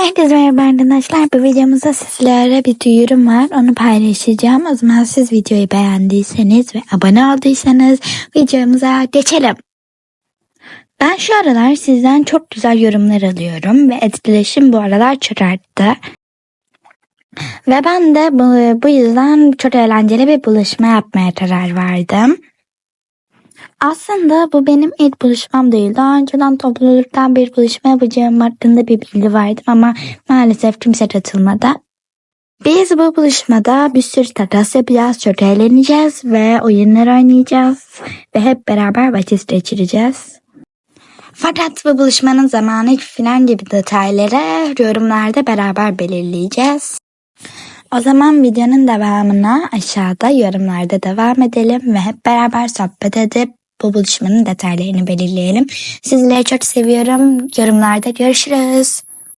Herkese merhaba arkadaşlar. Bu videomuzda sizlere bir duyurum var. Onu paylaşacağım. O zaman siz videoyu beğendiyseniz ve abone olduysanız videomuza geçelim. Ben şu aralar sizden çok güzel yorumlar alıyorum ve etkileşim bu aralar çok arttı. Ve ben de bu, bu yüzden çok eğlenceli bir buluşma yapmaya karar verdim. Aslında bu benim ilk buluşmam değil. Daha önceden topluluktan bir buluşma yapacağım hakkında bir bilgi vardı ama maalesef kimse katılmadı. Biz bu buluşmada bir sürü takas yapacağız, çok eğleneceğiz ve oyunlar oynayacağız ve hep beraber vakit geçireceğiz. Fakat bu buluşmanın zamanı filan gibi detayları yorumlarda beraber belirleyeceğiz. O zaman videonun devamına aşağıda yorumlarda devam edelim ve hep beraber sohbet edip bu buluşmanın detaylarını belirleyelim. Sizleri çok seviyorum. Yorumlarda görüşürüz.